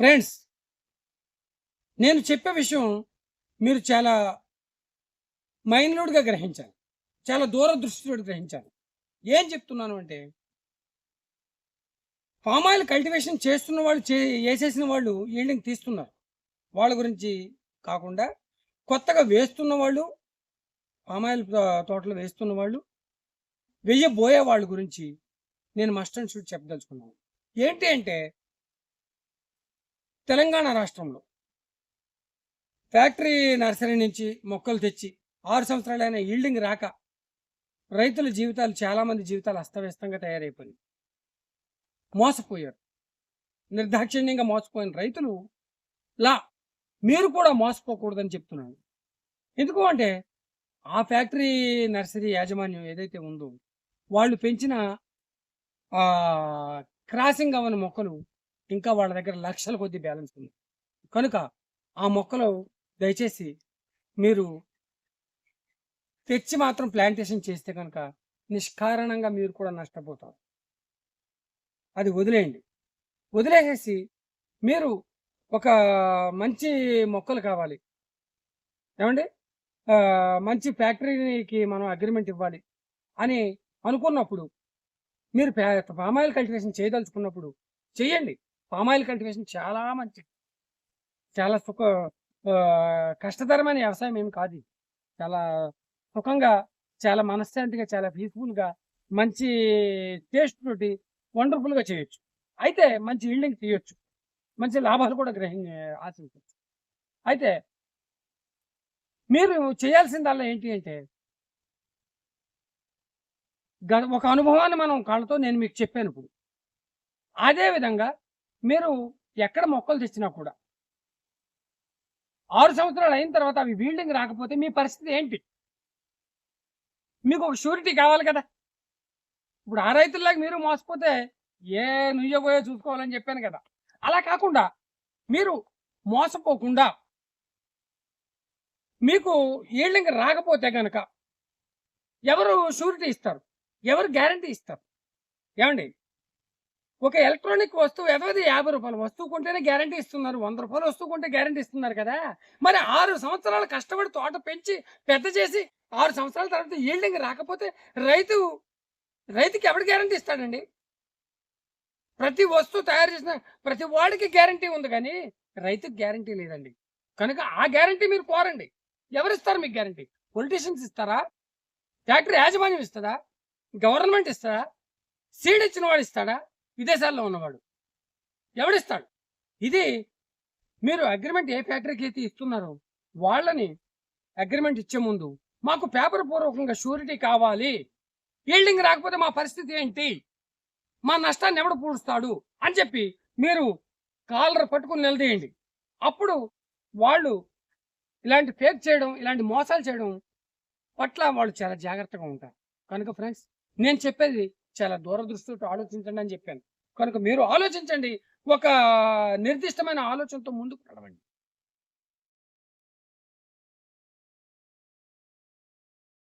Friends నేను చెప్పే విషయం మీరు చాలా మైండ్లోడ్గా గ్రహించాలి. చాలా దూరదృష్టితో గ్రహించాలి. ఏం చెప్తున్నాను అంటే పామాయిల్ కల్టివేషన్ చేస్తున్న వాళ్ళు చే వేసేసిన వాళ్ళు ఈల్డింగ్ తీస్తున్నారు. వాళ్ళ గురించి కాకుండా కొత్తగా వేస్తున్న వాళ్ళు పామాయిల్ తోటలు వేస్తున్న వాళ్ళు వెయ్యబోయే వాళ్ళ గురించి నేను మస్ట్ అండ్ షూట్ చెప్పదలుచుకున్నాను. ఏంటి అంటే తెలంగాణ రాష్ట్రంలో ఫ్యాక్టరీ నర్సరీ నుంచి మొక్కలు తెచ్చి ఆరు సంవత్సరాలైన ఈల్డింగ్ రాక రైతుల జీవితాలు చాలామంది జీవితాలు అస్తవ్యస్తంగా తయారైపోయింది మోసపోయారు. నిర్దాక్షిణ్యంగా మోసపోయిన రైతులు లా మీరు కూడా మోసపోకూడదని చెప్తున్నాను ఎందుకు అంటే ఆ ఫ్యాక్టరీ నర్సరీ యాజమాన్యం ఏదైతే ఉందో వాళ్ళు పెంచిన క్రాసింగ్ అవన్న మొక్కలు ఇంకా వాళ్ళ దగ్గర లక్షల కొద్ది బ్యాలెన్స్ ఉంది. కనుక ఆ మొక్కలు దయచేసి మీరు తెచ్చి మాత్రం ప్లాంటేషన్ చేస్తే కనుక నిష్కారణంగా మీరు కూడా నష్టపోతారు. అది వదిలేయండి. వదిలేసేసి మీరు ఒక మంచి మొక్కలు కావాలి. ఏమండి? మంచి ఫ్యాక్టరీకి మనం అగ్రిమెంట్ ఇవ్వాలి అని అనుకున్నప్పుడు మీరు పామాయిల్ కల్టివేషన్ చేయదలుచుకున్నప్పుడు చేయండి పామాయిల్ కల్టివేషన్ చాలా మంచి చాలా సుఖ కష్టతరమైన వ్యవసాయం ఏమి కాదు చాలా సుఖంగా చాలా మనశ్శాంతిగా చాలా పీస్ఫుల్గా మంచి టేస్ట్ తోటి వండర్ఫుల్గా చేయొచ్చు. అయితే మంచి ఈల్డింగ్ తీయొచ్చు. మంచి లాభాలు కూడా గ్రహి ఆశించవచ్చు అయితే మీరు చేయాల్సిందల్లా ఏంటి అంటే గ- ఒక అనుభవాన్ని మనం కళ్ళతో నేను మీకు చెప్పాను ఇప్పుడు. అదేవిధంగా మీరు ఎక్కడ మొక్కలు తెచ్చినా కూడా ఆరు సంవత్సరాలు అయిన తర్వాత అవి వీల్డింగ్ రాకపోతే మీ పరిస్థితి ఏంటి? మీకు ఒక షూరిటీ కావాలి కదా. ఇప్పుడు ఆ రైతుల్లాగా మీరు మోసపోతే ఏ నుయ్యబోయో చూసుకోవాలని చెప్పాను కదా. అలా కాకుండా మీరు మోసపోకుండా మీకు ఈల్డింగ్ రాకపోతే కనుక ఎవరు షూరిటీ ఇస్తారు? ఎవరు గ్యారంటీ ఇస్తారు? ఏమండి? ఒక ఎలక్ట్రానిక్ వస్తువు ఎదవది యాభై రూపాయలు. వస్తువు కొంటేనే గ్యారంటీ ఇస్తున్నారు. వంద రూపాయలు వస్తువు కొంటే గ్యారంటీ ఇస్తున్నారు కదా. మరి ఆరు సంవత్సరాలు కష్టపడి తోట పెంచి పెద్ద చేసి ఆరు సంవత్సరాల తర్వాత ఈల్డింగ్ రాకపోతే రైతు రైతుకి ఎవడు గ్యారంటీ ఇస్తాడండి? ప్రతి వస్తువు తయారు చేసిన ప్రతి వాడికి గ్యారంటీ ఉంది కానీ రైతుకి గ్యారంటీ లేదండి. కనుక ఆ గ్యారంటీ మీరు కోరండి. ఎవరిస్తారు మీకు గ్యారంటీ? పొలిటీషియన్స్ ఇస్తారా? ఫ్యాక్టరీ యాజమాన్యం ఇస్తుందా గవర్నమెంట్ ఇస్తుందా సీడ్ ఇచ్చిన వాడు ఇస్తాడా? విదేశాల్లో ఉన్నవాడు. ఎవడిస్తాడు? ఇది మీరు అగ్రిమెంట్ ఏ ఫ్యాక్టరీకి అయితే ఇస్తున్నారో వాళ్ళని అగ్రిమెంట్ ఇచ్చే ముందు మాకు పేపర్ పూర్వకంగా షూరిటీ కావాలి. ఈల్డింగ్ రాకపోతే మా పరిస్థితి ఏంటి? మా నష్టాన్ని ఎవడు పూడుస్తాడు? అని చెప్పి మీరు కాలర్ పట్టుకుని నిలదీయండి. అప్పుడు వాళ్ళు ఇలాంటి ఫేక్ చేయడం ఇలాంటి మోసాలు చేయడం పట్ల వాళ్ళు చాలా జాగ్రత్తగా ఉంటారు. కనుక ఫ్రెండ్స్ నేను చెప్పేది చాలా దూరదృష్టితో ఆలోచించండి అని చెప్పాను. కనుక మీరు ఆలోచించండి. ఒక నిర్దిష్టమైన ఆలోచనతో ముందుకు నడవండి.